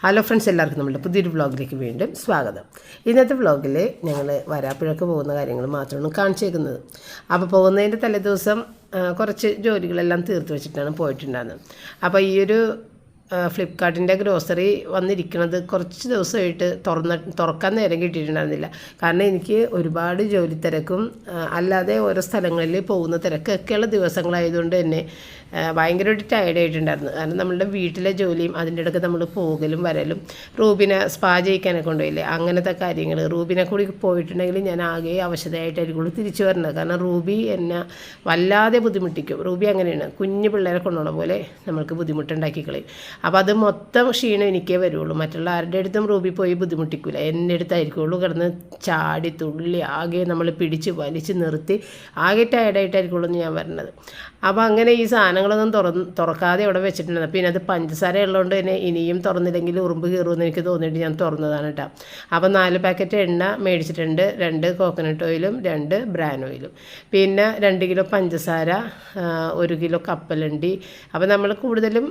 Hello friends എല്ലാവർക്കും നമ്മുടെ പുതിയൊരു വ്ളോഗിലേക്ക് വീണ്ടും സ്വാഗതം. ഇന്നത്തെ വ്ളോഗിൽ ഞങ്ങൾ വരാപ്പുഴക്ക് പോകുന്ന കാര്യങ്ങൾ മാത്രമാണ് കാണിച്ചേക്കുന്നത്. അപ്പോൾ പോകുന്നതിന്റെ തലേദിവസം കുറച്ച് ജോലികളെല്ലാം തീർത്ത് വെച്ചിട്ടാണ് പോയിട്ടുണ്ടായിരുന്നത്. അപ്പോൾ ഈ ഒരു ഫ്ലിപ്കാർട്ടിന്റെ ഗ്രോസറി വന്നിരിക്കുന്നത് കുറച്ച് ദിവസമായിട്ട് തുറന്ന തുറക്കാൻ നേരം കിട്ടിയിട്ടുണ്ടായിരുന്നില്ല. കാരണം എനിക്ക് ഒരുപാട് ജോലി തിരക്കും അല്ലാതെ ഓരോ സ്ഥലങ്ങളിൽ പോകുന്ന തിരക്കൊക്കെയുള്ള ദിവസങ്ങളായതുകൊണ്ട് തന്നെ ഭയങ്കരമായിട്ട് ടയർഡ് ആയിട്ടുണ്ടായിരുന്നു. കാരണം നമ്മളുടെ വീട്ടിലെ ജോലിയും അതിന്റെ ഇടയ്ക്ക് നമ്മൾ പോകലും വരലും റൂബിനെ സ്പാ ചെയ്യിക്കാനൊക്കെ കൊണ്ടുപോയില്ലേ? അങ്ങനത്തെ കാര്യങ്ങൾ റൂബിനെ കൂടി പോയിട്ടുണ്ടെങ്കിൽ ഞാൻ ആകെ അവശതയായിട്ടായിരിക്കും തിരിച്ചു വരുന്നത് കാരണം റൂബി എന്നെ വല്ലാതെ ബുദ്ധിമുട്ടിക്കും. റൂബി അങ്ങനെയാണ്. കുഞ്ഞു പിള്ളേരെ കൊണ്ടുപോകുന്ന പോലെ നമ്മൾക്ക് ബുദ്ധിമുട്ടുണ്ടാക്കി കളയും. അപ്പോൾ അത് മൊത്തം ക്ഷീണം എനിക്കേ വരുള്ളൂ. മറ്റുള്ള ആരുടെ അടുത്തും റൂബി പോയി ബുദ്ധിമുട്ടിക്കില്ല എന്റെ അടുത്തായിരിക്കുള്ളൂ. കിടന്ന് ചാടി തുള്ളി ആകെ നമ്മൾ പിടിച്ച് വലിച്ച് നിർത്തി ആകെ ടയർഡായിട്ടായിരിക്കുള്ളൂ എന്ന് ഞാൻ പറഞ്ഞത് അപ്പോൾ അങ്ങനെ ഈ സാധനങ്ങളൊന്നും തുറന്ന് തുറക്കാതെ അവിടെ വെച്ചിട്ടുണ്ട് പിന്നെ അത് പഞ്ചസാര ഉള്ളതുകൊണ്ട് തന്നെ ഇനിയും തുറന്നില്ലെങ്കിൽ ഉറുമ്പ് കയറുമെന്ന് എനിക്ക് തോന്നിയിട്ട് ഞാൻ തുറന്നതാണ് കേട്ടോ. അപ്പോൾ നാല് പാക്കറ്റ് എണ്ണ മേടിച്ചിട്ടുണ്ട്. രണ്ട് കോക്കനട്ട് ഓയിലും രണ്ട് ബ്രാൻ ഓയിലും പിന്നെ രണ്ട് കിലോ പഞ്ചസാര ഒരു കിലോ കപ്പലണ്ടി. അപ്പോൾ നമ്മൾ കൂടുതലും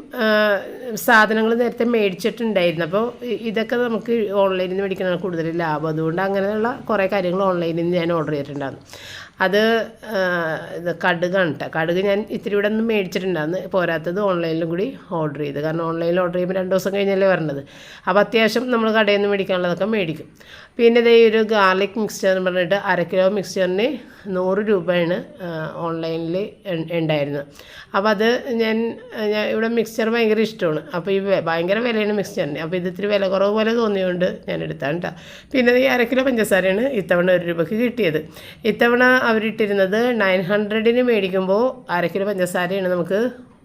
സാധനങ്ങൾ നേരത്തെ മേടിച്ചിട്ടുണ്ടായിരുന്നു. അപ്പോൾ ഇതൊക്കെ നമുക്ക് ഓൺലൈനിൽ നിന്ന് മേടിക്കുന്നതാണ് കൂടുതൽ ലാഭം. അതുകൊണ്ട് അങ്ങനെയുള്ള കുറേ കാര്യങ്ങൾ ഓൺലൈനിൽ നിന്ന് ഞാൻ ഓർഡർ ചെയ്തിട്ടുണ്ടായിരുന്നു. അത് ഇത് കടുകാണ് കേട്ടോ കടുക് ഞാൻ ഇത്തിരി ഇവിടെ നിന്ന് മേടിച്ചിട്ടുണ്ടായിരുന്നു പോരാത്തത് ഓൺലൈനിലും കൂടി ഓർഡർ ചെയ്ത്. കാരണം ഓൺലൈനിൽ ഓർഡർ ചെയ്യുമ്പോൾ രണ്ട് ദിവസം കഴിഞ്ഞല്ലേ വരണത്. അപ്പോൾ അത്യാവശ്യം നമ്മൾ കടയിൽ നിന്ന് മേടിക്കാനുള്ളതൊക്കെ മേടിക്കും. പിന്നെ ഇതേ ഒരു ഗാർലിക് മിക്സ്ചർ എന്ന് പറഞ്ഞിട്ട് അര കിലോ മിക്സ്ചറിന് നൂറ് രൂപയാണ് ഓൺലൈനിൽ ഉണ്ടായിരുന്നത്. അപ്പോൾ അത് ഞാൻ ഞാൻ ഇവിടെ മിക്സ്ചർ ഭയങ്കര ഇഷ്ടമാണ്. അപ്പോൾ ഈ ഭയങ്കര വിലയാണ് മിക്സ്ചറിന് അപ്പോൾ ഇത് ഇത്തിരി വില കുറവ് പോലെ തോന്നിയതുകൊണ്ട് ഞാൻ എടുത്താണ് കേട്ടോ പിന്നെ ഈ അര കിലോ പഞ്ചസാരയാണ് ഇത്തവണ ഒരു രൂപയ്ക്ക് കിട്ടിയത്. ഇത്തവണ അവരിട്ടിരുന്നത് നയൻ ഹൺഡ്രഡിന് മേടിക്കുമ്പോൾ അര കിലോ പഞ്ചസാരയാണ് നമുക്ക്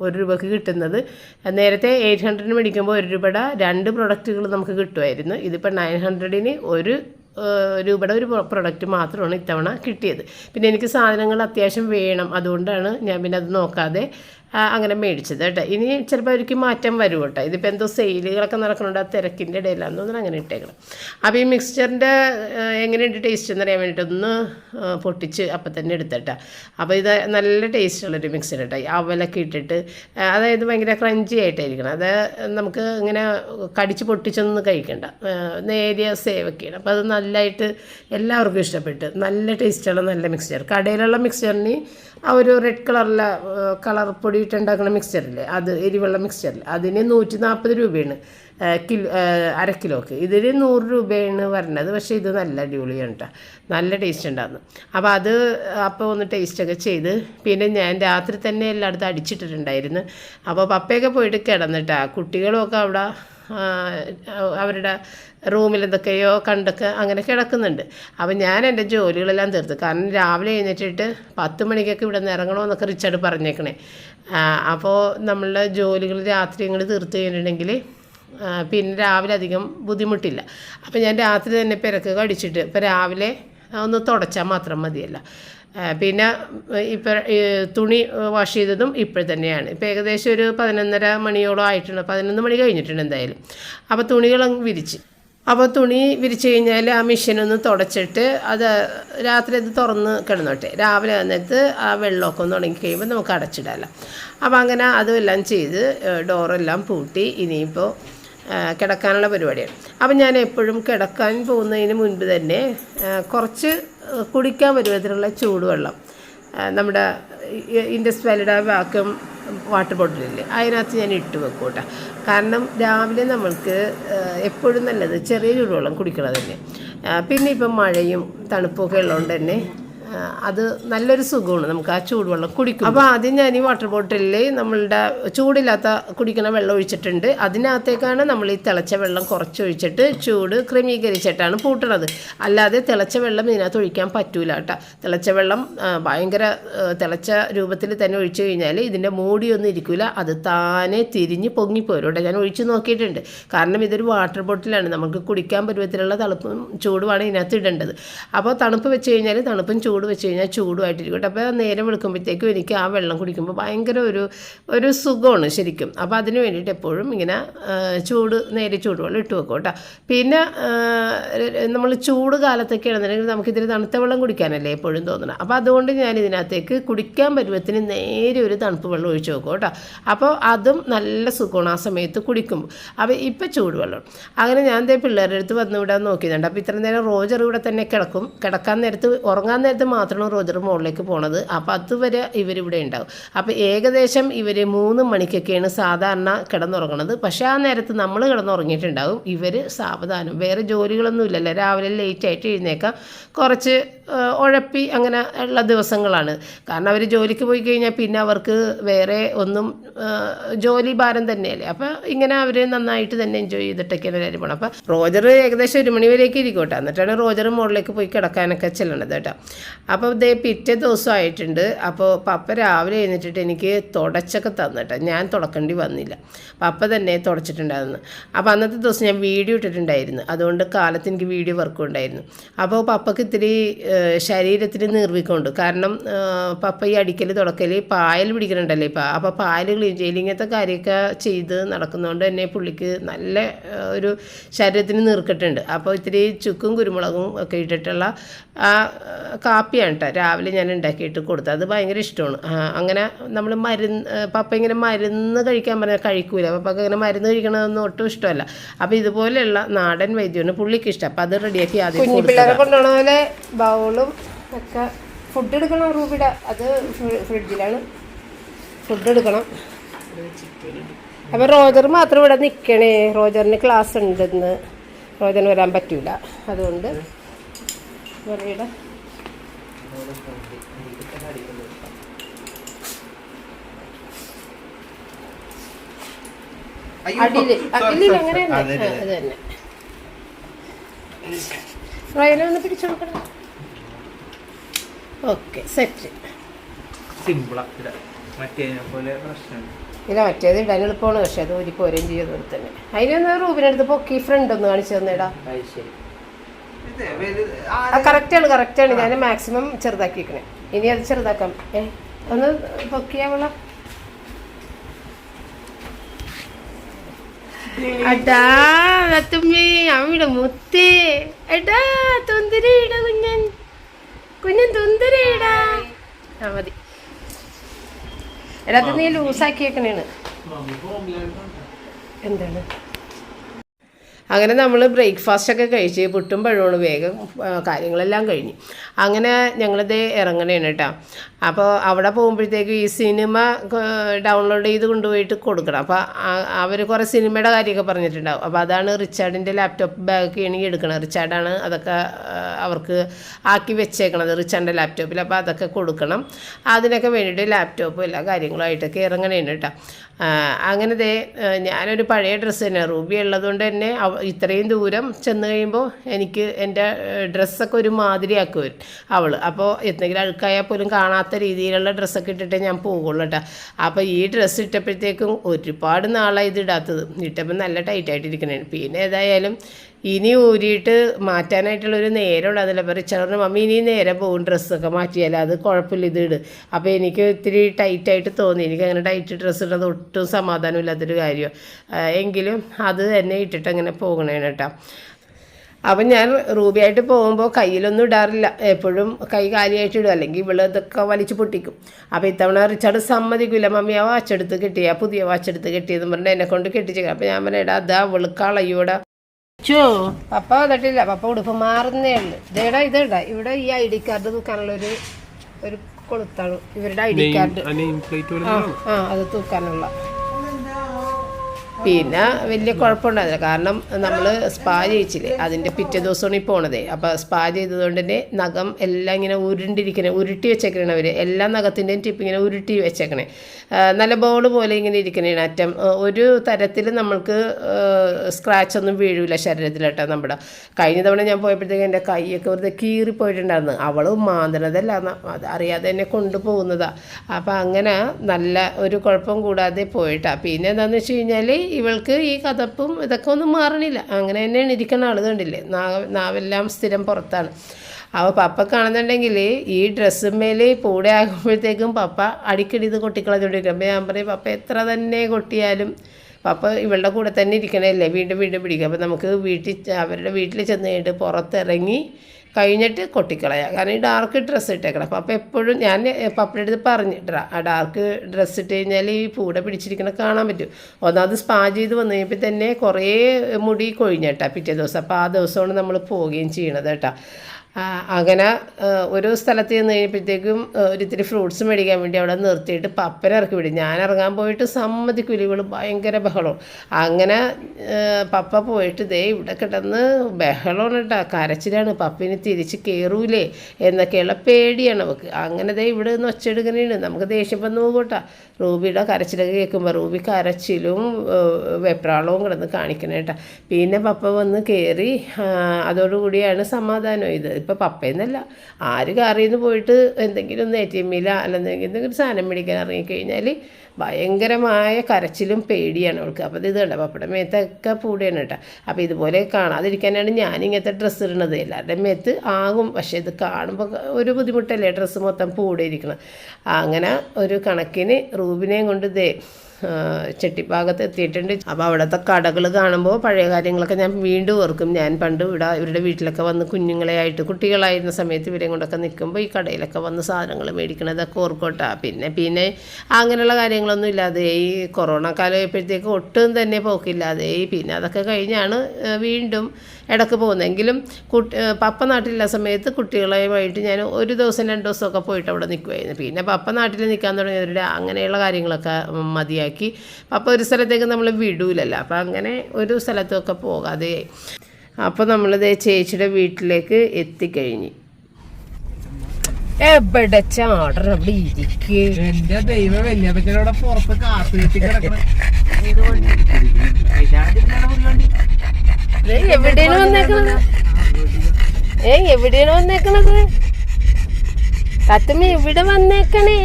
ഒരു രൂപയ്ക്ക് കിട്ടുന്നത്. നേരത്തെ എയ്റ്റ് ഹൺഡ്രഡിന് മേടിക്കുമ്പോൾ ഒരു രൂപയുടെ രണ്ട് പ്രൊഡക്റ്റുകൾ നമുക്ക് കിട്ടുമായിരുന്നു. ഇതിപ്പോൾ നയൻ ഹൺഡ്രഡിന് ഒരു രൂപയുടെ ഒരു പ്രൊഡക്റ്റ് മാത്രമാണ് ഇത്തവണ കിട്ടിയത്. പിന്നെ എനിക്ക് സാധനങ്ങൾ അത്യാവശ്യം വേണം. അതുകൊണ്ടാണ് ഞാൻ പിന്നെ അത് നോക്കാതെ അങ്ങനെ മേടിച്ചത് കേട്ടോ. ഇനി ചിലപ്പോൾ അവർക്ക് മാറ്റം വരും കേട്ടോ. ഇതിപ്പോൾ എന്തോ സെയിലുകളൊക്കെ നടക്കുന്നുണ്ട് ആ തിരക്കിന്റെ ഇടയിലാന്ന് തോന്നുന്നു അങ്ങനെ ഇട്ടേക്കണം. അപ്പോൾ ഈ മിക്സ്ചറിന്റെ എങ്ങനെയുണ്ട് ടേസ്റ്റ് എന്നറിയാൻ വേണ്ടിയിട്ട് ഒന്ന് പൊട്ടിച്ച് അപ്പം തന്നെ എടുത്തിട്ടാ. അപ്പോൾ ഇത് നല്ല ടേസ്റ്റുള്ളൊരു മിക്സർ കേട്ടോ അവലൊക്കെ ഇട്ടിട്ട് അതായത് ഭയങ്കര ക്രഞ്ചി ആയിട്ടായിരിക്കണം. അത് നമുക്ക് ഇങ്ങനെ കടിച്ച് പൊട്ടിച്ചൊന്നും കഴിക്കണ്ട. നേരിയ സേവൊക്കെയാണ് അപ്പോൾ അത് നല്ലതായിട്ട് എല്ലാവർക്കും ഇഷ്ടപ്പെട്ട്. നല്ല ടേസ്റ്റുള്ള നല്ല മിക്സ്ചർ കടയിലുള്ള മിക്സ്ചറിന് ആ ഒരു റെഡ് കളറിലെ കളർ പൊടി ഇട്ടുണ്ടാക്കുന്ന മിക്സ്ചറില്ലേ അത് എരിവെള്ള മിക്സ്ചറിൽ അതിന് നൂറ്റി നാൽപ്പത് രൂപയാണ് കിലോ അര കിലോക്ക്. ഇതിന് നൂറ് രൂപയാണ് വരുന്നത് പക്ഷേ ഇത് നല്ല അടിപൊളിയാണ് കേട്ടോ നല്ല ടേസ്റ്റ് ഉണ്ടാകുന്നു അപ്പോൾ അത് അപ്പോൾ ഒന്ന് ടേസ്റ്റൊക്കെ ചെയ്ത് പിന്നെ ഞാൻ രാത്രി തന്നെ എല്ലായിടത്തും അടിച്ചിട്ടിട്ടുണ്ടായിരുന്നു. അപ്പോൾ പപ്പയൊക്കെ പോയിട്ട് കിടന്നിട്ടാ. കുട്ടികളൊക്കെ അവിടെ അവരുടെ റൂമിൽ എന്തൊക്കെയോ കണ്ടൊക്കെ അങ്ങനെ കിടക്കുന്നുണ്ട്. അപ്പം ഞാൻ എന്റെ ജോലികളെല്ലാം തീർത്ത്. കാരണം രാവിലെ എഴുന്നേറ്റിട്ട് പത്ത് മണിക്കൊക്കെ ഇവിടെ നിന്ന് ഇറങ്ങണമെന്നൊക്കെ റിച്ചാർഡ് പറഞ്ഞേക്കണേ. അപ്പോൾ നമ്മളുടെ ജോലികൾ രാത്രി ഇങ്ങോട്ട് തീർത്ത് കഴിഞ്ഞിട്ടുണ്ടെങ്കിൽ പിന്നെ രാവിലെ അധികം ബുദ്ധിമുട്ടില്ല. അപ്പം ഞാൻ രാത്രി തന്നെ പെരക്ക് കടിച്ചിട്ട് ഇപ്പം രാവിലെ ഒന്ന് തുടച്ചാൽ മാത്രം മതിയല്ല. പിന്നെ ഇപ്പം തുണി വാഷ് ചെയ്തതും ഇപ്പോൾ തന്നെയാണ്. ഇപ്പം ഏകദേശം ഒരു പതിനൊന്നര മണിയോളം ആയിട്ടുണ്ട്. പതിനൊന്ന് മണി കഴിഞ്ഞിട്ടുണ്ട് എന്തായാലും. അപ്പോൾ തുണികളങ്ങ് വിരിച്ച്. അപ്പോൾ തുണി വിരിച്ചു കഴിഞ്ഞാൽ ആ മെഷീനൊന്ന് തുടച്ചിട്ട് അത് രാത്രി അത് തുറന്ന് കിടന്നോട്ടെ. രാവിലെ വന്നിട്ട് ആ വെള്ളമൊക്കെ ഒന്ന് ഉണങ്ങി കഴിയുമ്പോൾ നമുക്ക് അടച്ചിടാമല്ലോ അപ്പോൾ അങ്ങനെ അതുമെല്ലാം ചെയ്ത് ഡോറെല്ലാം പൂട്ടി ഇനിയിപ്പോൾ കിടക്കാനുള്ള പരിപാടിയാണ്. അപ്പം ഞാൻ എപ്പോഴും കിടക്കാൻ പോകുന്നതിന് മുൻപ് തന്നെ കുറച്ച് കുടിക്കാൻ പരുവത്തിലുള്ള ചൂടുവെള്ളം നമ്മുടെ ഇൻഡസ് വാലിയുടെ വാക്വം വാട്ടർ ബോട്ടിലില്ലേ അതിനകത്ത് ഞാൻ ഇട്ട് വെക്കും കേട്ടോ. കാരണം രാവിലെ നമ്മൾക്ക് എപ്പോഴും നല്ലത് ചെറിയ ചൂടുവെള്ളം കുടിക്കണം തന്നെ പിന്നെ ഇപ്പം മഴയും തണുപ്പൊക്കെ ഉള്ളതുകൊണ്ട് തന്നെ അത് നല്ലൊരു സുഖമാണ്. നമുക്ക് ആ ചൂടുവെള്ളം കുടിക്കും അപ്പോൾ ആദ്യം ഞാൻ ഈ വാട്ടർ ബോട്ടിലിൽ നമ്മളുടെ ചൂടില്ലാത്ത കുടിക്കുന്ന വെള്ളം ഒഴിച്ചിട്ടുണ്ട്. അതിനകത്തേക്കാണ് നമ്മൾ ഈ തിളച്ച വെള്ളം കുറച്ച് ഒഴിച്ചിട്ട് ചൂട് ക്രമീകരിച്ചിട്ടാണ് പൂട്ടണത്. അല്ലാതെ തിളച്ച വെള്ളം ഇതിനകത്ത് ഒഴിക്കാൻ പറ്റൂല കേട്ടോ. തിളച്ച വെള്ളം ഭയങ്കര തിളച്ച രൂപത്തിൽ തന്നെ ഒഴിച്ചു കഴിഞ്ഞാൽ ഇതിന്റെ മൂടിയൊന്നും ഇരിക്കില്ല അത് താനെ തിരിഞ്ഞ് പൊങ്ങിപ്പോരും ഞാൻ ഒഴിച്ച് നോക്കിയിട്ടുണ്ട്. കാരണം ഇതൊരു വാട്ടർ ബോട്ടിലാണ് നമുക്ക് കുടിക്കാൻ പരുവത്തിലുള്ള തണുപ്പും ചൂടുമാണ് ഇതിനകത്ത് ഇടേണ്ടത്. അപ്പോൾ തണുപ്പ് വെച്ച് കഴിഞ്ഞാൽ തണുപ്പും ചൂടും ചൂട് വെച്ച് കഴിഞ്ഞാൽ ചൂടുമായിട്ടിരിക്കും കേട്ടോ അപ്പോൾ നേരം വെളുക്കുമ്പോഴത്തേക്കും എനിക്ക് ആ വെള്ളം കുടിക്കുമ്പോൾ ഭയങ്കര ഒരു ഒരു സുഖമാണ് ശരിക്കും. അപ്പോൾ അതിന് വേണ്ടിയിട്ട് എപ്പോഴും ഇങ്ങനെ ചൂട് നേരെ ചൂടുവെള്ളം ഇട്ട് വെക്കും കേട്ടോ. പിന്നെ നമ്മൾ ചൂട് കാലത്തൊക്കെ ആണെന്നുണ്ടെങ്കിൽ നമുക്ക് ഇതിൽ തണുത്ത വെള്ളം കുടിക്കാനല്ലേ എപ്പോഴും തോന്നണം. അപ്പോൾ അതുകൊണ്ട് ഞാൻ ഇതിനകത്തേക്ക് കുടിക്കാൻ പരുവത്തിന് നേരെ ഒരു തണുപ്പ് വെള്ളം ഒഴിച്ച് വെക്കും കേട്ടോ. അപ്പോൾ അതും നല്ല സുഖമാണ് ആ സമയത്ത് കുടിക്കുമ്പോൾ. അപ്പോൾ ഇപ്പോൾ ചൂടുവെള്ളം. അങ്ങനെ ഞാൻ ദേ പിള്ളേരുടെ അടുത്ത് വന്ന് വിടാൻ നോക്കിയതുണ്ട്. അപ്പോൾ ഇത്ര നേരം റോജർ ഇവിടെ തന്നെ കിടക്കും. കിടക്കാൻ നേരത്ത് ഉറങ്ങാൻ നേരത്ത് മാത്രമാണ് റോജർ മോളിലേക്ക് പോണത്. അപ്പോൾ അതുവരെ ഇവരിവിടെ ഉണ്ടാവും. അപ്പോൾ ഏകദേശം ഇവർ മൂന്ന് മണിക്കൊക്കെയാണ് സാധാരണ കിടന്നുറങ്ങണത്. പക്ഷേ ആ നേരത്ത് നമ്മൾ കിടന്നുറങ്ങിയിട്ടുണ്ടാവും. ഇവർ സാവധാനം. വേറെ ജോലികളൊന്നും ഇല്ലല്ലോ രാവിലെ ലേറ്റ് ആയിട്ട് എഴുന്നേക്കാം. കുറച്ച് ഉഴപ്പി അങ്ങനെ ഉള്ള ദിവസങ്ങളാണ്. കാരണം അവർ ജോലിക്ക് പോയി കഴിഞ്ഞാൽ പിന്നെ അവർക്ക് വേറെ ഒന്നും ജോലി ഭാരം തന്നെയല്ലേ. അപ്പോൾ ഇങ്ങനെ അവർ നന്നായിട്ട് തന്നെ എൻജോയ് ചെയ്തിട്ടൊക്കെയാണ് എല്ലാവരും പോകണം അപ്പോൾ റോജർ ഏകദേശം ഒരു മണി വരെയൊക്കെ കേട്ടോ. എന്നിട്ടാണ് റോജർ മുകളിലേക്ക് പോയി കിടക്കാനൊക്കെ ചെല്ലണത് കേട്ടോ. അപ്പോൾ ഇതേ പിറ്റേ ദിവസമായിട്ടുണ്ട്. അപ്പോൾ പപ്പ രാവിലെ എഴുന്നേറ്റിട്ട് എനിക്ക് തുടച്ചൊക്കെ തന്നിട്ടോ ഞാൻ തുടക്കേണ്ടി വന്നില്ല. പപ്പ തന്നെ തുടച്ചിട്ടുണ്ടായിരുന്നു. അപ്പോൾ അന്നത്തെ ദിവസം ഞാൻ വീഡിയോ ഇട്ടിട്ടുണ്ടായിരുന്നു. അതുകൊണ്ട് കാലത്ത് എനിക്ക് വീഡിയോ വർക്കും ഉണ്ടായിരുന്നു. അപ്പോൾ പപ്പക്ക് ഇത്തിരി ശരീരത്തിന് നീർവിക്കുണ്ട്. കാരണം പപ്പ ഈ അടിക്കൽ തുടക്കൽ പായൽ പിടിക്കുന്നുണ്ടല്ലേ ഇപ്പം. അപ്പോൾ പായൽ ക്ലീൻ ചെയ്യൽ ഇങ്ങനത്തെ കാര്യമൊക്കെ ചെയ്ത് നടക്കുന്നതുകൊണ്ട് തന്നെ പുള്ളിക്ക് നല്ല ഒരു ശരീരത്തിന് നീർക്കിട്ടുണ്ട്. അപ്പോൾ ഇത്തിരി ചുക്കും കുരുമുളകും ഒക്കെ ഇട്ടിട്ടുള്ള ആ ഏഹ്, കാപ്പിയാണ് കേട്ടോ രാവിലെ ഞാൻ ഉണ്ടാക്കിയിട്ട് കൊടുത്തത്. അത് ഭയങ്കര ഇഷ്ടമാണ്. അങ്ങനെ നമ്മൾ മരുന്ന് പപ്പ ഇങ്ങനെ മരുന്ന് കഴിക്കാൻ പറഞ്ഞാൽ കഴിക്കൂല. പപ്പക്ക് അങ്ങനെ മരുന്ന് കഴിക്കണതൊന്നും ഒട്ടും ഇഷ്ടമല്ല. അപ്പോൾ ഇതുപോലെയുള്ള നാടൻ വൈദ്യമാണ് പുള്ളിക്ക് ഇഷ്ടം. അപ്പോൾ അത് റെഡിയാക്കി ആദ്യം പിള്ളേരെ കൊണ്ടുപോണ പോലെ ബൗളും ഒക്കെ ഫുഡ് എടുക്കണം റൂബിട അത് ഫ്രിഡ്ജിലാണ് ഫുഡ് എടുക്കണം. അപ്പോൾ റോജർ മാത്രം ഇവിടെ നിൽക്കണേ റോജറിന് ക്ലാസ് ഉണ്ടെന്ന്. റോജറിന് വരാൻ പറ്റൂല. അതുകൊണ്ട് മെറിയുടെ അടിയിൽ അടിയിൽ അങ്ങനെ തന്നെ അതെ, അത്. തന്നെ റോയനെ ഒന്ന് പിടിച്ചു കൊടുക്കണം ഓക്കെ സെറ്റ്. സിമ്പിളാ ഇതാ. മറ്റേതിനെ പോലെ പ്രശ്നം. ഇല്ല മറ്റേത് ഇടാൻ എളുപ്പമാണ് പക്ഷെ അത് ഒരു പോരേം ചെയ്തത് തന്നെ. അതിനൊന്ന് റൂബിനടുത്ത് പൊക്കി ഫ്രണ്ട് ഒന്ന് കാണിച്ചു തന്നേടാ. കറക്റ്റാണ് കറക്റ്റാണ്. ഞാൻ മാക്സിമം ചെറുതാക്കിക്കണേ ഇനി അത് ചെറുതാക്കാം. ഏ ഒന്ന് പൊക്കിയാവള അടാ തുമ്മി അമ്മയുടെ മുത്തേ. എടാ തുന്തിരിയിട കുഞ്ഞൻ. കുഞ്ഞൻ തുന്തിരിയിടാ. ആ മതി. എടാ നീ ലൂസാക്കിയേക്കണേണ് എന്താണ്? അങ്ങനെ നമ്മൾ ബ്രേക്ക്ഫാസ്റ്റ് ഒക്കെ കഴിച്ച് പുട്ടും പഴവും വേഗം കാര്യങ്ങളെല്ലാം കഴിഞ്ഞു. അങ്ങനെ ഞങ്ങളിത് ഇറങ്ങണേണ് കേട്ടോ അപ്പോൾ അവിടെ പോകുമ്പോഴത്തേക്കും ഈ സിനിമ ഡൗൺലോഡ് ചെയ്ത് കൊണ്ടുപോയിട്ട് കൊടുക്കണം. അപ്പോൾ അവർ കുറേ സിനിമയുടെ കാര്യമൊക്കെ പറഞ്ഞിട്ടുണ്ടാവും. അപ്പോൾ അതാണ് റിച്ചാർഡിന്റെ ലാപ്ടോപ്പ് ബാഗ് ആണെങ്കിൽ എടുക്കണം. റിച്ചാർഡാണ് അതൊക്കെ അവർക്ക് ആക്കി വെച്ചേക്കണത് റിച്ചാർഡിന്റെ ലാപ്ടോപ്പിൽ അപ്പോൾ അതൊക്കെ കൊടുക്കണം. അതിനൊക്കെ വേണ്ടിയിട്ട് ലാപ്ടോപ്പും എല്ലാ കാര്യങ്ങളുമായിട്ടൊക്കെ ഇറങ്ങണേണ് കേട്ടോ അങ്ങനത്തെ ഞാനൊരു പഴയ ഡ്രസ്സ് തന്നെ. റൂബി ഉള്ളതുകൊണ്ട് തന്നെ ഇത്രയും ദൂരം ചെന്ന് കഴിയുമ്പോൾ എനിക്ക് എന്റെ ഡ്രസ്സൊക്കെ ഒരു മാതിരിയാക്കും അവൾ അപ്പോൾ എന്തെങ്കിലും അഴുക്കായാൽ പോലും കാണാത്ത രീതിയിലുള്ള ഡ്രസ്സൊക്കെ ഇട്ടിട്ടേ ഞാൻ പോകുള്ളൂ കേട്ടോ അപ്പോൾ ഈ ഡ്രസ്സ് ഇട്ടപ്പോഴത്തേക്കും ഒരുപാട് നാളായി ഇതിടാത്തത് ഇട്ടപ്പോൾ നല്ല ടൈറ്റായിട്ടിരിക്കണേ. പിന്നെ ഏതായാലും ഇനി ഊരിയിട്ട് മാറ്റാനായിട്ടുള്ളൊരു നേരം അതല്ല പറയും റിച്ചാർഡിന് മമ്മി ഇനി നേരെ പോകും ഡ്രസ്സൊക്കെ മാറ്റിയാൽ അത് കുഴപ്പമില്ല ഇത് ഇട്. അപ്പോൾ എനിക്ക് ഇത്തിരി ടൈറ്റായിട്ട് തോന്നി. എനിക്ക് അങ്ങനെ ടൈറ്റ് ഡ്രസ്സ് ഇടുന്നത് ഒട്ടും സമാധാനമില്ലാത്തൊരു കാര്യമാണ്. എങ്കിലും അത് തന്നെ ഇട്ടിട്ട് അങ്ങനെ പോകണേണ് കേട്ടോ അപ്പം ഞാൻ റൂബിയായിട്ട് പോകുമ്പോൾ കയ്യിലൊന്നും ഇടാറില്ല. എപ്പോഴും കൈ കാലിയായിട്ട് ഇടും. അല്ലെങ്കിൽ ഇവിടെ ഇതൊക്കെ വലിച്ചു പൊട്ടിക്കും. അപ്പോൾ ഇത്തവണ റിച്ചാർഡ് സമ്മതിക്കില്ല മമ്മി ആ വാച്ചെടുത്ത് കിട്ടിയ പുതിയ വാച്ചെടുത്ത് കിട്ടിയെന്ന് പറഞ്ഞിട്ട് എന്നെ കൊണ്ട് കെട്ടിച്ചു അപ്പം ഞാൻ പറഞ്ഞ ഇടാ അതാ ചോ. പപ്പ വന്നിട്ടില്ല. പപ്പ ഉടുപ്പ് മാറുന്നേ ഉള്ളു. ഇതേടാ ഇതേടാ ഇവിടെ ഈ ഐ ഡി കാർഡ് തൂക്കാനുള്ള ഒരു ഒരു കൊളുത്താണ് ഇവരുടെ ഐ ഡി കാർഡ്. ആ അത് തൂക്കാനുള്ള. പിന്നെ വലിയ കുഴപ്പമുണ്ടായിരുന്നില്ല. കാരണം നമ്മൾ സ്പാ ചെയ്യിച്ചില്ലേ അതിന്റെ പിറ്റേ ദിവസമാണ് ഈ പോണതേ. അപ്പോൾ സ്പാ ചെയ്തതുകൊണ്ട് തന്നെ നഖം എല്ലാം ഇങ്ങനെ ഉരുണ്ടിരിക്കണേ ഉരുട്ടി വെച്ചേക്കണേ അവർ എല്ലാ നഖത്തിന്റെയും ടിപ്പ് ഇങ്ങനെ ഉരുട്ടി വെച്ചേക്കണേ. നല്ല ബോൾ പോലെ ഇങ്ങനെ ഇരിക്കണേ അറ്റം. ഒരു തരത്തിൽ നമ്മൾക്ക് സ്ക്രാച്ച് ഒന്നും വീഴില്ല ശരീരത്തിലട്ടോ നമ്മുടെ. കഴിഞ്ഞ തവണ ഞാൻ പോയപ്പോഴത്തേക്ക് എന്റെ കൈയൊക്കെ വെറുതെ കീറിപ്പോയിട്ടുണ്ടായിരുന്നു. അവൾ മാന്തണതല്ല അറിയാതെ എന്നെ കൊണ്ടുപോകുന്നതാണ് അപ്പോൾ അങ്ങനെ നല്ല ഒരു കുഴപ്പം കൂടാതെ പോയിട്ടാണ് പിന്നെ എന്താണെന്ന് വെച്ച് കഴിഞ്ഞാൽ ഇവൾക്ക് ഈ കഥപ്പും ഇതൊക്കെ ഒന്നും മാറണില്ല. അങ്ങനെ തന്നെയാണ് ഇരിക്കുന്ന ആൾ കണ്ടില്ലേ? നാവ് നാവെല്ലാം സ്ഥിരം പുറത്താണ്. അപ്പോൾ പപ്പ കാണുന്നുണ്ടെങ്കിൽ ഈ ഡ്രസ്സുമേൽ പൂടെ ആകുമ്പോഴത്തേക്കും പപ്പ അടിക്കടി ഇത് കൊട്ടിക്കളഞ്ഞുകൊണ്ടിരിക്കും. അപ്പോൾ ഞാൻ പറയും പപ്പ എത്ര തന്നെ കൊട്ടിയാലും പപ്പ ഇവളുടെ കൂടെ തന്നെ ഇരിക്കണല്ലേ വീണ്ടും വീണ്ടും പിടിക്കുക അപ്പോൾ നമുക്ക് വീട്ടിൽ അവരുടെ വീട്ടിൽ ചെന്ന് കഴിഞ്ഞിട്ട് പുറത്തിറങ്ങി കഴിഞ്ഞിട്ട് കൊട്ടിക്കളയാം. കാരണം ഈ ഡാർക്ക് ഡ്രസ്സ് ഇട്ടേക്കണം. അപ്പോൾ എപ്പോഴും ഞാൻ പപ്പയുടെ അടുത്ത് ആ ഡാർക്ക് ഡ്രസ്സ് ഇട്ട് കഴിഞ്ഞാൽ ഈ പൂടെ പിടിച്ചിരിക്കണ കാണാൻ പറ്റും. ഒന്നാമത് സ്പാ ചെയ്ത് വന്നു കഴിഞ്ഞപ്പോൾ തന്നെ കുറേ മുടി കൊഴിഞ്ഞേട്ടാ പിറ്റേ ദിവസം. അപ്പോൾ ആ ദിവസമാണ് നമ്മൾ പോവുകയും ചെയ്യണത് കേട്ടോ. അങ്ങനെ ഒരു സ്ഥലത്ത് ചെന്ന് കഴിഞ്ഞപ്പോഴത്തേക്കും ഒരിത്തിരി ഫ്രൂട്ട്സ് മേടിക്കാൻ വേണ്ടി അവിടെ നിർത്തിയിട്ട് പപ്പനെ ഇറക്കി വിടും. ഞാൻ ഇറങ്ങാൻ പോയിട്ട് സമ്മതി ഇവൾ ഭയങ്കര ബഹളം അങ്ങനെ പപ്പ പോയിട്ട് ദേ ഇവിടെ കിടന്ന് ബഹളമാണ് കേട്ടോ. കരച്ചിലാണ്. പപ്പിന് തിരിച്ച് കയറൂലേ എന്നൊക്കെയുള്ള പേടിയാണ് അവൾക്ക്. അങ്ങനെ ദേ ഇവിടെ നിന്ന് ഒച്ചെടുക്കണേണ് നമുക്ക് ദേഷ്യം വന്നു പോകട്ടെ റൂബിയുടെ കരച്ചിലൊക്കെ കേൾക്കുമ്പോൾ റൂബി കരച്ചിലും വെപ്രാളവും കിടന്ന് കാണിക്കണേട്ടാ പിന്നെ പപ്പ വന്ന് കയറി അതോടുകൂടിയാണ് സമാധാനം. ഇത് ഇപ്പം പപ്പയെന്നല്ല ആര് കാറിൽ നിന്ന് പോയിട്ട് എന്തെങ്കിലും ഒന്ന് എ ടി എമ്മില അല്ലെന്നെങ്കിൽ എന്തെങ്കിലും സാധനം മേടിക്കാൻ ഇറങ്ങിക്കഴിഞ്ഞാൽ ഭയങ്കരമായ കരച്ചിലും പേടിയാണ് അവൾക്ക്. അപ്പോൾ ഇത് കണ്ട? പപ്പയുടെ മേത്തൊക്കെ പൂടിയാണ് കേട്ടോ. അപ്പോൾ ഇതുപോലെ കാണാതിരിക്കാനാണ് ഞാൻ ഇങ്ങനത്തെ ഡ്രസ്സ് ഇടുന്നത് എല്ലാവരുടെ മേത്ത് ആകും. പക്ഷേ ഇത് കാണുമ്പോൾ ഒരു ബുദ്ധിമുട്ടല്ലേ? ഡ്രസ്സ് മൊത്തം പൂടിയിരിക്കണം. അങ്ങനെ ഒരു കണക്കിന് റൂബിനെയും കൊണ്ട് ദേ ചെട്ടിപ്പാകത്ത് എത്തിയിട്ടുണ്ട്. അപ്പോൾ അവിടുത്തെ കടകൾ കാണുമ്പോൾ പഴയ കാര്യങ്ങളൊക്കെ ഞാൻ വീണ്ടും ഓർക്കും. ഞാൻ പണ്ട് ഇവിടെ ഇവരുടെ വീട്ടിലൊക്കെ വന്ന് കുഞ്ഞുങ്ങളെ ആയിട്ട് കുട്ടികളായിരുന്ന സമയത്ത് ഇവരെയും കൊണ്ടൊക്കെ നിൽക്കുമ്പോൾ ഈ കടയിലൊക്കെ വന്ന് സാധനങ്ങൾ മേടിക്കണതൊക്കെ ഓർക്കോട്ടാ. പിന്നെ പിന്നെ അങ്ങനെയുള്ള കാര്യങ്ങളൊന്നും ഇല്ലാതെ ഈ കൊറോണ കാലമായപ്പോഴത്തേക്ക് ഒട്ടും തന്നെ പോക്കില്ലാതെ പിന്നെ അതൊക്കെ കഴിഞ്ഞാണ് വീണ്ടും ഇടയ്ക്ക് പോകുന്നതെങ്കിലും കുട്ടി പപ്പ നാട്ടിലുള്ള സമയത്ത് കുട്ടികളുമായിട്ട് ഞാൻ ഒരു ദിവസം രണ്ട് ദിവസമൊക്കെ പോയിട്ട് അവിടെ നിൽക്കുമായിരുന്നു പിന്നെ പപ്പ നാട്ടിൽ നിൽക്കാൻ തുടങ്ങിയവരുടെ അങ്ങനെയുള്ള കാര്യങ്ങളൊക്കെ മതിയാക്കി അപ്പോൾ ഒരു സ്ഥലത്തേക്ക് നമ്മൾ വിടൂലല്ലോ. അപ്പം അങ്ങനെ ഒരു സ്ഥലത്തൊക്കെ പോകാതെ. അപ്പോൾ നമ്മളിത് ചേച്ചിയുടെ വീട്ടിലേക്ക് എത്തിക്കഴിഞ്ഞു. എവിടെ ചാടണം അവിടെ ഇരിക്കേ. എന്റെ ദൈവം വല്യപ്പച്ചനോടെ പുറത്ത് കാത്തു കെട്ടി കിടക്കണം. എവിടെയാണ് വന്നേക്കണത്? ഏ എവിടെയാണ് വന്നേക്കണത്? തത്തുമ്മ എവിടെ വന്നേക്കണേ.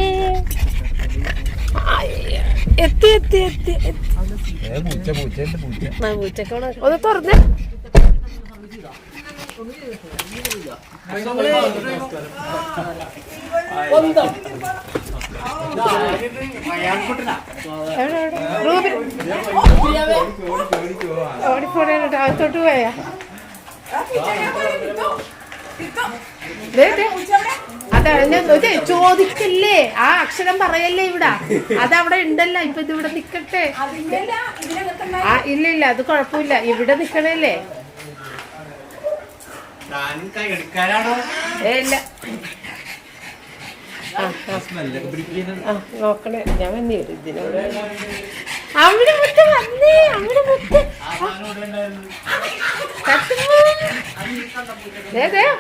എത്തി എത്തി എത്തി ഒന്ന് തുറന്ന്. ഓടിപ്പോണേട്ടോ അകത്തോട്ട് പോയാ. അതാണ് ചോദിക്കല്ലേ? ആ അക്ഷരം പറയല്ലേ ഇവിടെ? അതവിടെ ഉണ്ടല്ലോ ഇപ്പൊ ഇത് ഇവിടെ നിക്കട്ടെ. ആ ഇല്ല ഇല്ല അത് കുഴപ്പമില്ല. ഇവിടെ നിക്കണല്ലേ? ഇല്ല. നോക്കണേ. ഞാൻ വന്നേ ഇതിനോട്. അവിടെ മുട്ട വന്നേ അവിടെ മുട്ട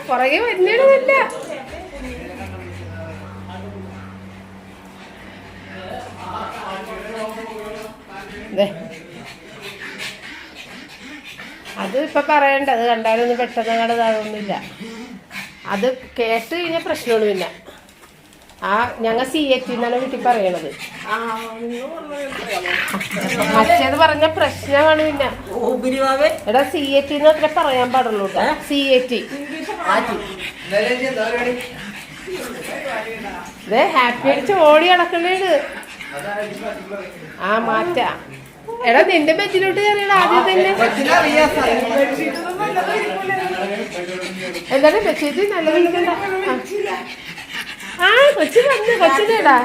പുറകെ വരുന്നില്ല അത്. ഇപ്പൊ പറയണ്ട അത് കണ്ടാലൊന്നും പെട്ടെന്ന് അങ്ങോട്ട് ഇതാകൊന്നുമില്ല അത് കേട്ട് കഴിഞ്ഞ പ്രശ്നമൊന്നുമില്ല. ആ ഞങ്ങൾ സി എച്ച് എന്നാണ് വീട്ടിൽ പറയണത്. മറ്റേത് പറഞ്ഞ പ്രശ്നമാണ് പിന്നെ. എടാ സി എ ടി എന്ന് അത്ര പറയാൻ പാടുള്ളൂ സി എ ടി ഹാപ്പി അടിച്ച് ഓടി നടക്കണേണ്. ആ മാറ്റ. എടാ നിന്റെ ബെഞ്ചിലോട്ട് കയറിയടാ ആദ്യം തന്നെ. എന്താണ് ബെച്ചേറ്റ് നല്ല ആ. കൊച്ചു വന്ന് കൊച്ചിനേടാ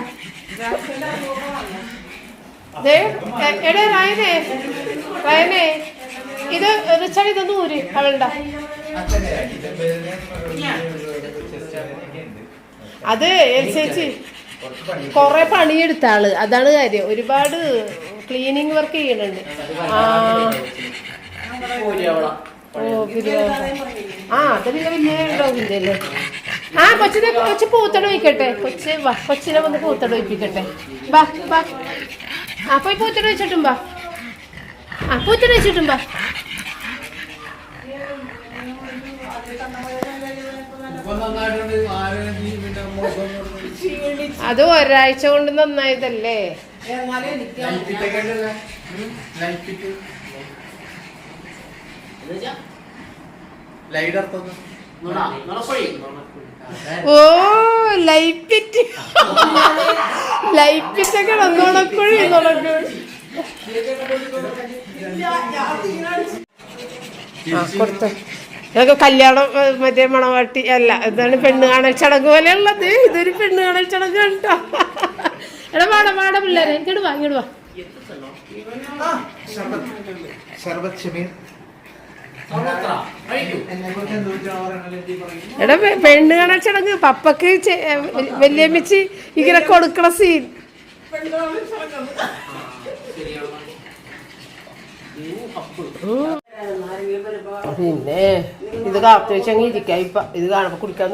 എടേ റായനേ റയനെ ഇത് റിച്ചാർഡ് ഇതൊന്നും ഊര് അവളുടെ. അത് ചേച്ചി കൊറേ പണിയെടുത്ത ആൾ. അതാണ് കാര്യം. ഒരുപാട് ക്ലീനിങ് വർക്ക് ചെയ്യണുണ്ട് ആ. ഓ ആ അത് പിന്നെ വലിയ ഡോഗിന്റെ അല്ലേ ആ കൊച്ചിനെ കൊച്ചു പൂത്തട വയ്ക്കട്ടെ കൊച്ച് വാ കൊച്ചിനെ വന്ന് പൂത്തട വയ്പ്പിക്കട്ടെ വാ വാ. ആ പോയി പൂത്തട വെച്ചിട്ടും വാ. ആ പൂത്തട വെച്ചിട്ടും വാ. അത് ഒരാഴ്ച കൊണ്ട് നന്നായതല്ലേ? ലൈറ്റ് ലൈറ്റ് അർത്ഥം ഓ ലൈറ്റ് കൊടുത്ത. ഇതൊക്കെ കല്യാണം മറ്റേ മണവാട്ടി അല്ല ഇതാണ് പെണ്ണ് കാണൽ ചടങ്ങ് പോലെയുള്ളത്. ഇതൊരു പെണ്ണ് കാണൽ ചടങ്ങ് കേട്ടോ വാട വാട പിള്ളേരെ ഇങ്ങോട്ട് വാ ഇങ്ങോട്ട് എടാ പെണ്ണ് ചടങ്ങ് പപ്പക്ക് വല്യമ്മച്ചി ഇങ്ങനെ കൊടുക്കണ സീൻ പിന്നെ ഇത് കാത്തു ഇരിക്കാ ഇരിക്കാം ഇപ്പൊ ഇത് കാണുമ്പോ കുടിക്കാൻ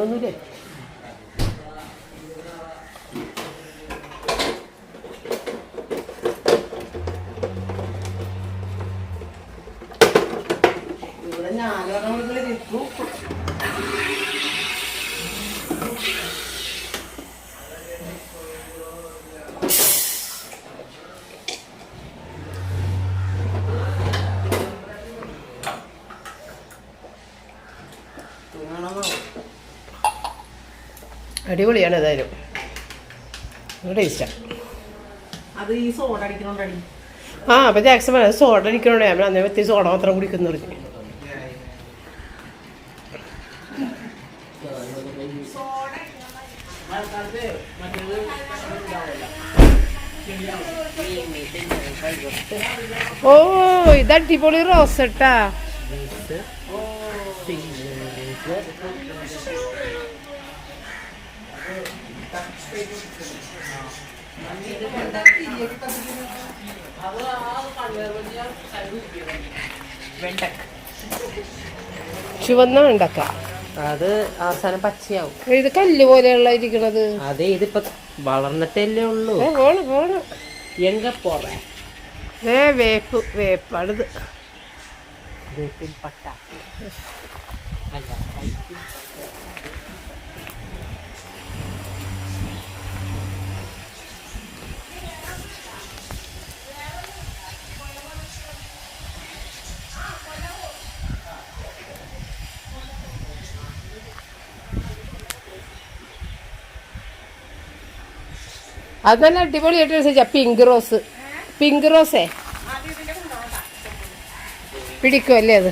അടിപൊളിയാണ് ഏതായാലും. ടേസ്റ്റാ അത് ഈ സോഡ അടിക്കണോണ്ടടി? ആ അപ്പൊ ജാക്സൺ സോഡ അടിക്കണോടെ നമ്മൾ അന്നേ പറ്റി സോഡ മാത്രം കുടിക്കുന്നു പറഞ്ഞു ഓ ഇത് അടിപൊളി റോസ് കേട്ടാ ചുവന്ന വെണ്ടക്ക. അത് അവസാനം പച്ചയാവും. ഇത് കല്ല് പോലെയുള്ള ഇരിക്കണത്. അതെ ഇതിപ്പോ വളർന്നിട്ടല്ലേ ഉള്ളൂ. ഏ പോണ് പോണ്. എങ്ക പോറ ഏ വേപ്പ് വേപ്പാണിത്. പട്ട. അല്ല അത് നല്ല അടിപൊളിയായിട്ട് രസിച്ച പിങ്ക് റോസ് പിങ്ക് റോസേ? പിടിക്കും അല്ലേ അത്?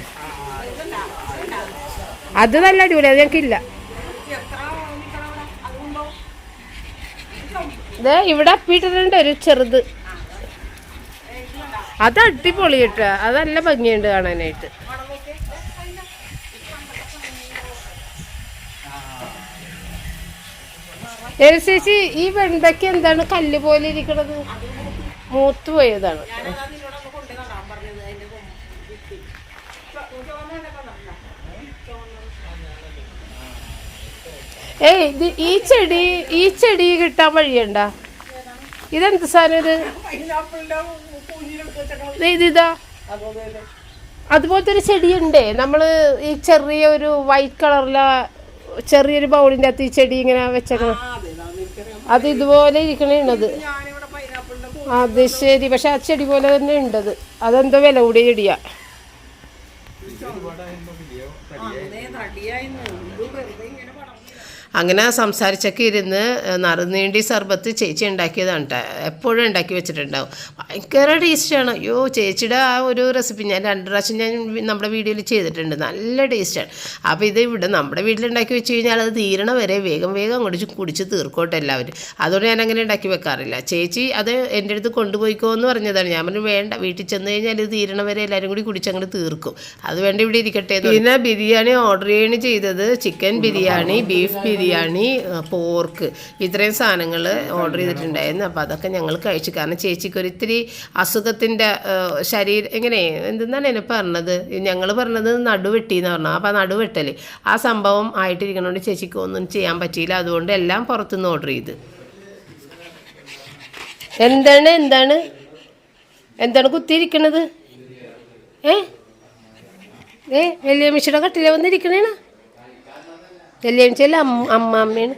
അത് നല്ല അടിപൊളി അത് ഞങ്ങൾക്കില്ല ഇവിടെ അപ്പിട്ടിട്ടുണ്ട് ഒരു ചെറുത്. അത് അടിപൊളി കേട്ടോ. അത് നല്ല ഭംഗിയുണ്ട് കാണാനായിട്ട്. ചേച്ചി ഈ വെണ്ടയ്ക്ക് എന്താണ് കല്ല് പോലെ ഇരിക്കണത്? മൂത്ത് പോയതാണ്. ഏയ് ഇത് ഈ ചെടി ഈ ചെടി കിട്ടാൻ വഴിയണ്ട? ഇതെന്ത് സാധനം ഇത്? ഇത് അതുപോലത്തെ ഒരു ചെടിയുണ്ടേ. നമ്മൾ ഈ ചെറിയ ഒരു വൈറ്റ് കളറിലെ ചെറിയൊരു ബൗളിന്റെ അകത്ത് ഈ ചെടി ഇങ്ങനെ വെച്ചേക്കണം. അത് ഇതുപോലെ ഇരിക്കണത് അത് ശരി. പക്ഷെ ആ ചെടി പോലെ തന്നെ ഉണ്ടത്. അതെന്തോ വില കൂടിയ ചെടിയാ. അങ്ങനെ സംസാരിച്ചൊക്കെ ഇരുന്ന് നറുനീണ്ടി സർബത്ത് ചേച്ചി ഉണ്ടാക്കിയതാണ് കേട്ടോ എപ്പോഴും ഉണ്ടാക്കി വെച്ചിട്ടുണ്ടാവും. ഭയങ്കര ടേസ്റ്റാണ് അയ്യോ ചേച്ചിയുടെ ആ ഒരു റെസിപ്പി ഞാൻ രണ്ട് പ്രാവശ്യം ഞാൻ നമ്മുടെ വീഡിയോയിൽ ചെയ്തിട്ടുണ്ട്. നല്ല ടേസ്റ്റാണ് അപ്പോൾ ഇത് ഇവിടെ നമ്മുടെ വീട്ടിലുണ്ടാക്കി വെച്ച് കഴിഞ്ഞാൽ അത് തീരണ വരെ വേഗം വേഗം അങ്ങോട്ട് കുടിച്ച് തീർക്കോട്ടെ എല്ലാവരും. അതുകൊണ്ട് ഞാൻ അങ്ങനെ ഉണ്ടാക്കി വെക്കാറില്ല. ചേച്ചി അത് എന്റെ അടുത്ത് കൊണ്ടുപോയിക്കോ എന്ന് പറഞ്ഞതാണ്. ഞാൻ പറഞ്ഞു വേണ്ട വീട്ടിൽ ചെന്ന് കഴിഞ്ഞാൽ ഇത് തീരണ വരെ എല്ലാവരും കൂടി കുടിച്ച് അങ്ങോട്ട് തീർക്കും. അത് വേണ്ട ഇവിടെ ഇരിക്കട്ടെ പിന്നെ ബിരിയാണി ഓർഡർ ചെയ്യണ ചെയ്തത് chicken biryani beef biryani. Pork ഇത്രയും സാധനങ്ങൾ ഓർഡർ ചെയ്തിട്ടുണ്ടായിരുന്നു. അപ്പോൾ അതൊക്കെ ഞങ്ങൾ കഴിച്ചു. കാരണം ചേച്ചിക്ക് ഒരു ഇത്തിരി അസുഖത്തിന്റെ ശരീരം എങ്ങനെ എന്തെന്നാണ് എന്നെ പറഞ്ഞത്? ഞങ്ങൾ പറഞ്ഞത് നടുവെട്ടി എന്ന് പറഞ്ഞു. അപ്പോൾ നടുവെട്ടൽ ആ സംഭവം ആയിട്ടിരിക്കണോണ്ട് ചേച്ചിക്ക് ഒന്നും ചെയ്യാൻ പറ്റിയില്ല. അതുകൊണ്ട് എല്ലാം പുറത്തുനിന്ന് ഓർഡർ ചെയ്ത്. എന്താണ് എന്താണ്? എന്താണ് കുത്തിയിരിക്കണത്? ഏ? ഏ? വലിയ മിഷിയുടെ കട്ടില വന്നിരിക്കണേണ? വലിയ മിച്ചല്ല അമ്മ അമ്മാമ്മയാണ്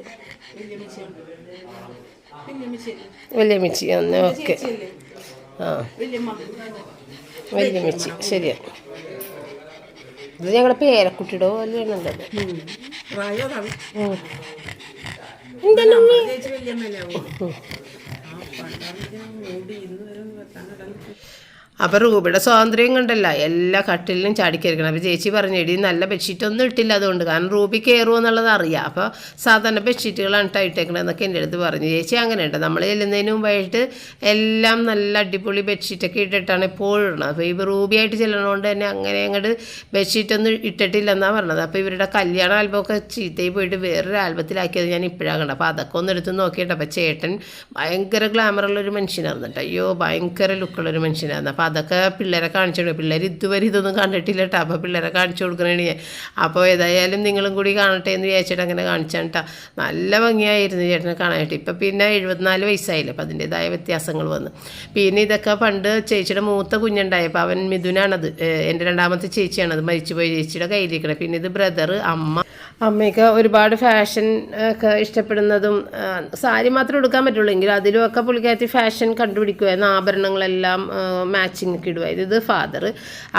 വലിയ മിച്ചി ഒന്ന് ഓക്കെ. ആ. വല്യമ്മച്ചി ശരിയാ. ഇത് ഞങ്ങളുടെ പേരക്കുട്ടിയുടെ പോലെ ഉണ്ടല്ലോ അപ്പോൾ റൂബിയുടെ സ്വാതന്ത്ര്യം കണ്ടല്ല. എല്ലാ കട്ടിലിലും ചാടിക്കരിക്കണം അപ്പോൾ ചേച്ചി പറഞ്ഞു എടി നല്ല ബെഡ്ഷീറ്റൊന്നും ഇട്ടില്ല അതുകൊണ്ട്. കാരണം റൂബി കയറുമോ എന്നുള്ളത് അറിയാം. അപ്പോൾ സാധാരണ ബെഡ്ഷീറ്റുകളാണ് കേട്ടോ ഇട്ടേക്കണതെന്നൊക്കെ എന്റെ അടുത്ത് പറഞ്ഞു. ചേച്ചി അങ്ങനെയുണ്ട് നമ്മൾ ചെല്ലുന്നതിന് മുമ്പായിട്ട് എല്ലാം നല്ല അടിപൊളി ബെഡ്ഷീറ്റൊക്കെ ഇട്ടിട്ടാണ് എപ്പോഴും ഇടണം അപ്പോൾ ഈ റൂബിയായിട്ട് ചെല്ലണതുകൊണ്ട് തന്നെ അങ്ങനെ അങ്ങോട്ട് ബെഡ്ഷീറ്റൊന്നും ഇട്ടിട്ടില്ലെന്നാണ് പറഞ്ഞത്. അപ്പോൾ ഇവരുടെ കല്യാണ ആൽബമൊക്കെ ചീത്തയിൽ പോയിട്ട് വേറൊരു ആൽബത്തിലാക്കിയത് ഞാൻ ഇപ്പോഴാണ് കണ്ടത്. അപ്പോൾ അതൊക്കെ ഒന്ന് എടുത്ത് നോക്കിയിട്ട് അപ്പോൾ ചേട്ടൻ ഭയങ്കര ഗ്ലാമറുള്ളൊരു മനുഷ്യനായിരുന്നു കേട്ടോ അയ്യോ ഭയങ്കര ലുക്കുള്ളൊരു മനുഷ്യനായിരുന്നു. അപ്പോൾ അതൊക്കെ പിള്ളേരെ കാണിച്ചു കൊടുക്കും. പിള്ളേർ ഇതുവരെ ഇതൊന്നും കണ്ടിട്ടില്ല കേട്ടോ അപ്പോൾ പിള്ളേരെ കാണിച്ചു കൊടുക്കണേ ഞാൻ. അപ്പോൾ ഏതായാലും നിങ്ങളും കൂടി കാണട്ടെ എന്ന് വിചാരിച്ചിട്ട് അങ്ങനെ കാണിച്ചാണ് കേട്ടോ നല്ല ഭംഗിയായിരുന്നു ചേട്ടനെ കാണാനായിട്ട്. ഇപ്പം പിന്നെ എഴുപത്തിനാല് വയസ്സായില്ലേ? അപ്പോൾ അതിന്റെതായ വ്യത്യാസങ്ങൾ വന്നു. പിന്നെ ഇതൊക്കെ പണ്ട് ചേച്ചിയുടെ മൂത്ത കുഞ്ഞുണ്ടായപ്പോൾ അവൻ മിഥുനാണത്. എന്റെ രണ്ടാമത്തെ ചേച്ചിയാണത് മരിച്ചുപോയി ചേച്ചിയുടെ കയ്യിലിരിക്കണത് പിന്നെ ഇത് ബ്രദർ അമ്മ. അമ്മയൊക്കെ ഒരുപാട് ഫാഷൻ ഒക്കെ ഇഷ്ടപ്പെടുന്നതും സാരി മാത്രം എടുക്കാൻ പറ്റുള്ളൂ. എങ്കിലും അതിലുമൊക്കെ പുള്ളിക്കാരത്തി ഫാഷൻ കണ്ടുപിടിക്കുമായിരുന്നു ആഭരണങ്ങളെല്ലാം മാച്ചിങ് ഒക്കെ ഇടുമായിരുന്നു ഇത് ഫാദർ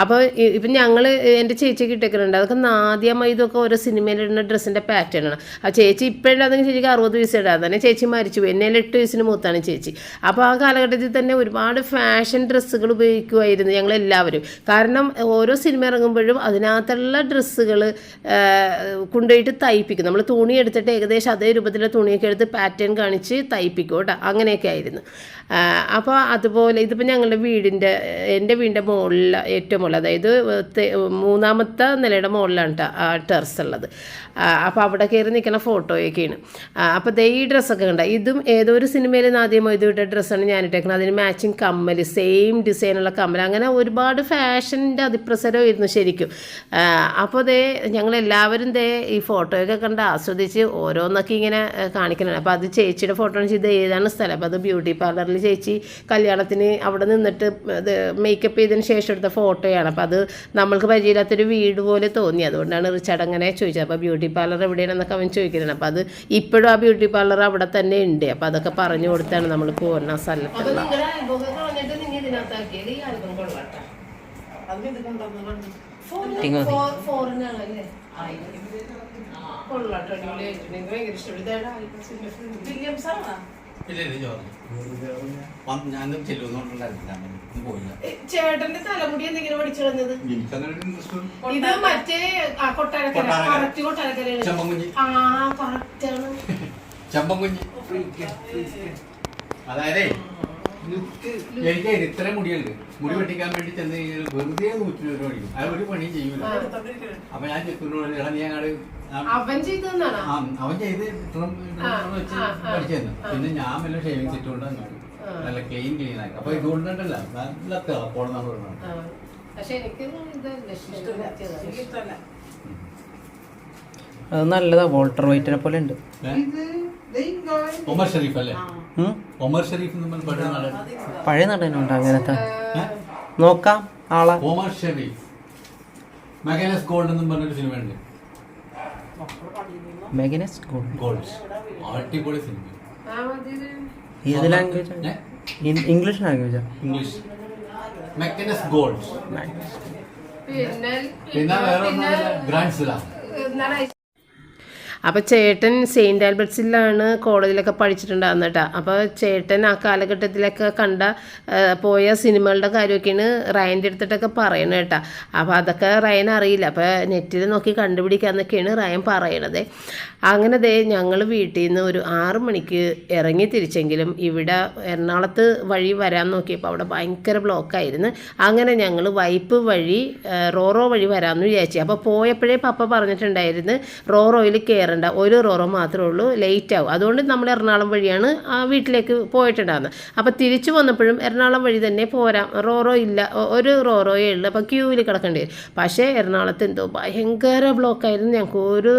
അപ്പോൾ ഇപ്പം ഞങ്ങൾ എന്റെ ചേച്ചിക്ക് ഇട്ടേക്കുന്നുണ്ട് അതൊക്കെ നാദ്യമായി ഇതൊക്കെ ഓരോ സിനിമയിലിടുന്ന ഡ്രസ്സിന്റെ പാറ്റേൺ ആണ്. ആ ചേച്ചി ഇപ്പോഴാണെങ്കിൽ ചേച്ചിക്ക് അറുപത് വയസ്സ് ഇടാതെ. തന്നെ ചേച്ചി മരിച്ചു എന്നെ എട്ട് വയസ്സിന് മൂത്താണ് ചേച്ചി. അപ്പോൾ ആ കാലഘട്ടത്തിൽ തന്നെ ഒരുപാട് ഫാഷൻ ഡ്രസ്സുകൾ ഉപയോഗിക്കുമായിരുന്നു ഞങ്ങളെല്ലാവരും. കാരണം ഓരോ സിനിമ ഇറങ്ങുമ്പോഴും അതിനകത്തുള്ള ഡ്രസ്സുകൾ കൊണ്ടുപോയിട്ട് തയ്പ്പിക്കും. നമ്മൾ തുണി എടുത്തിട്ട് ഏകദേശം അതേ രൂപത്തിലുള്ള തുണിയൊക്കെ എടുത്ത് പാറ്റേൺ കാണിച്ച് തയ്പ്പിക്കും കേട്ടോ. അങ്ങനെയൊക്കെ ആയിരുന്നു. അപ്പോൾ അതുപോലെ ഇതിപ്പോൾ ഞങ്ങളുടെ വീടിന്റെ എന്റെ വീടിന്റെ മുകളിൽ ഏറ്റവും മുകളിൽ അതായത് മൂന്നാമത്തെ നിലയുടെ മുകളിലാണ് ടെറസ് ഉള്ളത്. അപ്പോൾ അവിടെ കയറി നിൽക്കുന്ന ഫോട്ടോയൊക്കെയാണ്. അപ്പോൾ ദേ ഈ ഡ്രസ്സൊക്കെ കണ്ട ഇതും ഏതൊരു ഒരു സിനിമയിൽ ആദ്യം ഇത് ഇട്ട ഡ്രസ്സാണ് ഞാൻ ഇട്ടേക്കുന്നത് അതിന് മാച്ചിങ് കമ്മൽ സെയിം ഡിസൈനുള്ള കമ്മൽ അങ്ങനെ ഒരുപാട് ഫാഷന്റെ അതിപ്രസരമായിരുന്നു ശരിക്കും. അപ്പോൾ ദേ ഞങ്ങളെല്ലാവരും ദേ ഈ ഫോട്ടോയൊക്കെ കണ്ട് ആസ്വദിച്ച് ഓരോന്നൊക്കെ ഇങ്ങനെ കാണിക്കുന്നുണ്ട് അപ്പോൾ അത് ചേച്ചിയുടെ ഫോട്ടോ ഇത് ഏതാണ് സ്ഥലം? അപ്പോൾ അത് ബ്യൂട്ടി പാർലറിൽ ചേച്ചി കല്യാണത്തിന് അവിടെ നിന്നിട്ട് ഇത് മേക്കപ്പ് ചെയ്തതിന് ശേഷം എടുത്ത ഫോട്ടോയാണ് അപ്പോൾ അത് നമ്മൾക്ക് പരിചയമില്ലാത്തൊരു വീട് പോലെ തോന്നി. അതുകൊണ്ടാണ് റിച്ചാർഡ് അങ്ങനെ ചോദിച്ചത്. അപ്പോൾ ബ്യൂട്ടി പാർലർ എവിടെയാണെന്നൊക്കെ അവൻ ചോദിക്കുന്നത് അപ്പോൾ അത് ഇപ്പോഴും ആ ബ്യൂട്ടി പാർലർ അവിടെ തന്നെ ഉണ്ട്. അപ്പോൾ അതൊക്കെ പറഞ്ഞു കൊടുത്താണ് നമ്മൾ പോകുന്ന സ്ഥലത്തുള്ള ഇങ്ങ് മതി. ഇല്ല ഇല്ല ചോറ് വന്ന് ഞാനും ചെല്ലുന്നുണ്ടായിരുന്നില്ല പോയില്ല. ചേട്ടന്റെ തലമുടി എന്തെങ്കിലും പഠിച്ചു കളഞ്ഞത്? ഇത് മറ്റേ കൊട്ടാരക്കര. കറക്റ്റ് കൊട്ടാരക്കരയാണ് ചെമ്പൻകുഞ്ഞി. ആ കറക്റ്റാണ് ചെമ്പൻകുഞ്ഞി. അതായത് എനിക്ക് ഇത്രയും മുടിയുണ്ട്. മുടി വെട്ടിക്കാൻ വേണ്ടി ചെന്ന് കഴിഞ്ഞാൽ വെറുതെ നൂറ്റി രൂപ മേടിക്കും അത് ഒരു പണിയും ചെയ്യൂല. അപ്പൊ ഞാൻ ചെക്കുന്നോട് ഞാൻ നീ അങ്ങോട്ട് അവൻ ചെയ്ത് വെച്ച്. പഠിച്ചു പിന്നെ ഞാൻ വല്ല ഷേവിങ് സെറ്റ് കൊണ്ട് നല്ല ക്ലീൻ ക്ലീൻ ആക്കി. അപ്പൊ ഇതുകൊണ്ടല്ല നല്ല തിളപ്പോളം നമ്മൾ. പക്ഷെ അത് നല്ലതാ. വോൾട്ടർ വൈറ്റിനെ പോലെ ഉണ്ട്. ഒമർ ഷരീഫ് അല്ലേ? ഒമർ ഷെരീഫ് പഴയ നടനുണ്ട് അങ്ങനത്തെ നോക്കാം ആളെ. ഒമർ ഷെരീഫ്. മെഗനസ് ഗോൾഡ് എന്നും പറഞ്ഞൊരു സിനിമ ഉണ്ട് മെഗനസ് ഗോൾഡ്. ഗോൾഡ് അടിപൊളി സിനിമ. ഏത് ലാംഗ്വേജ്? ഇംഗ്ലീഷ് ലാംഗ്വേജാ ഇംഗ്ലീഷ്. മെക്കനസ് ഗോൾഡ് പിന്നെ പിന്നെ വേറെ ഒന്നും ഗ്രാൻഡ് സ്ലാം. അപ്പോൾ ചേട്ടൻ സെയിന്റ് ആൽബർട്സിലാണ് കോളേജിലൊക്കെ പഠിച്ചിട്ടുണ്ടാകുന്ന കേട്ടോ. അപ്പോൾ ചേട്ടൻ ആ കാലഘട്ടത്തിലൊക്കെ കണ്ട പോയ സിനിമകളുടെ കാര്യമൊക്കെയാണ് റയന്റെ അടുത്തിട്ടൊക്കെ പറയണത് കേട്ടോ. അപ്പോൾ അതൊക്കെ റയൻ അറിയില്ല. അപ്പോൾ നെറ്റിൽ നോക്കി കണ്ടുപിടിക്കാമെന്നൊക്കെയാണ് റയൻ പറയണത്. അങ്ങനെ ദേ ഞങ്ങൾ വീട്ടിൽ നിന്ന് ഒരു ആറ് മണിക്ക് ഇറങ്ങി തിരിച്ചെങ്കിലും ഇവിടെ എറണാകുളത്ത് വഴി വരാൻ നോക്കിയപ്പോൾ അവിടെ ഭയങ്കര ബ്ലോക്കായിരുന്നു. അങ്ങനെ ഞങ്ങൾ വൈപ്പ് വഴി റോറോ വഴി വരാമെന്ന് വിചാരിച്ചു. അപ്പോൾ പോയപ്പോഴേ പപ്പ പറഞ്ഞിട്ടുണ്ടായിരുന്നു റോറോയിൽ കയറണ്ട ഒരു റോറോ മാത്രമേ ഉള്ളൂ ലേറ്റ് ആവും. അതുകൊണ്ട് നമ്മൾ എറണാകുളം വഴിയാണ് വീട്ടിലേക്ക് പോയിട്ടുണ്ടാകുന്നത് അപ്പോൾ തിരിച്ചു വന്നപ്പോഴും എറണാകുളം വഴി തന്നെ പോരാം. റോറോ ഇല്ല. ഒരു റോറോയേ ഉള്ളൂ. അപ്പോൾ ക്യൂവിൽ കിടക്കേണ്ടി വരും. പക്ഷേ എറണാകുളത്ത് എന്തോ ഭയങ്കര ബ്ലോക്കായിരുന്നു ഞങ്ങൾക്ക് ഒരു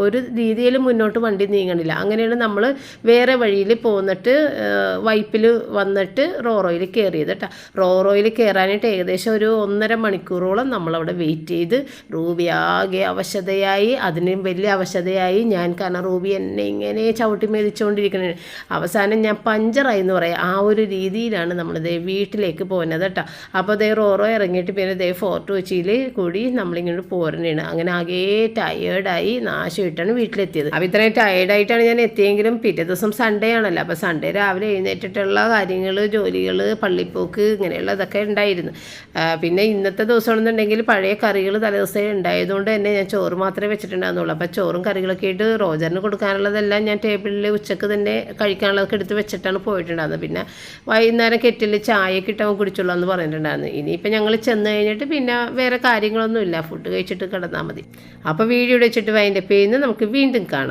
ഒരു- രീതിയിലും മുന്നോട്ട് വണ്ടി നീങ്ങണില്ല. അങ്ങനെയാണ് നമ്മൾ വേറെ വഴിയിൽ പോന്നിട്ട് വൈപ്പിൽ വന്നിട്ട് റോറോയിൽ കയറിയത് കേട്ടോ റോറോയിൽ കയറാനായിട്ട് ഏകദേശം ഒരു ഒന്നര മണിക്കൂറോളം നമ്മളവിടെ വെയിറ്റ് ചെയ്ത് റൂബി ആകെ അവശതയായി. അതിനും വലിയ അവശത അവശതയായി ഞാൻ കാരണം റൂബി എന്നെ ഇങ്ങനെ ചവിട്ടി മേടിച്ചുകൊണ്ടിരിക്കുന്നത് അവസാനം ഞാൻ പഞ്ചറായി എന്ന് പറയാം. ആ ഒരു രീതിയിലാണ് നമ്മൾ ദേ വീട്ടിലേക്ക് പോകുന്നത് കേട്ടോ. അപ്പോൾ ദേ റോറോ ഇറങ്ങിയിട്ട് പിന്നെ ദേ ഫോർട്ട് കൊച്ചിയിൽ കൂടി നമ്മളിങ്ങോട്ട് പോരണേണ് അങ്ങനെ ആകെ ടയേർഡായി നാശമായിട്ടാണ് വീട്ടിലെത്തിയത്. അപ്പോൾ ഇത്രയും ടയേർഡായിട്ടാണ് ഞാൻ എത്തിയെങ്കിലും പിറ്റേ ദിവസം സൺഡേ ആണല്ലോ. അപ്പോൾ സൺഡേ രാവിലെ എഴുന്നേറ്റിട്ടുള്ള കാര്യങ്ങൾ ജോലികൾ പള്ളിപ്പോക്ക് ഇങ്ങനെയുള്ള ഇതൊക്കെ ഉണ്ടായിരുന്നു പിന്നെ ഇന്നത്തെ ദിവസമാണെന്നുണ്ടെങ്കിൽ പഴയ കറികൾ തലേദിവസം ഉണ്ടായതുകൊണ്ട് തന്നെ ഞാൻ ചോറ് മാത്രമേ വെച്ചിട്ടുണ്ടായിരുന്നുള്ളൂ. അപ്പോൾ ചോറും കറികളൊക്കെ ആയിട്ട് റോജറിന് കൊടുക്കാനുള്ളതെല്ലാം ഞാൻ ടേബിളിൽ ഉച്ചയ്ക്ക് തന്നെ കഴിക്കാനുള്ളതൊക്കെ എടുത്ത് വെച്ചിട്ടാണ് പോയിട്ടുണ്ടായിരുന്നത്. പിന്നെ വൈകുന്നേരം കെറ്റിൽ ചായയൊക്കെ കിട്ടാൻ കുടിച്ചുള്ളൂ എന്ന് പറഞ്ഞിട്ടുണ്ടായിരുന്നു. ഇനിയിപ്പോൾ ഞങ്ങൾ ചെന്ന് കഴിഞ്ഞിട്ട് പിന്നെ വേറെ കാര്യങ്ങളൊന്നുമില്ല. ഫുഡ് കഴിച്ചിട്ട് കിടന്നാൽ മതി. അപ്പോൾ വീഡിയോ വെച്ചിട്ട് വൈൻഡപ്പ് ചെയ്യുന്നത് നമുക്ക് വീണ്ടും കാണാം.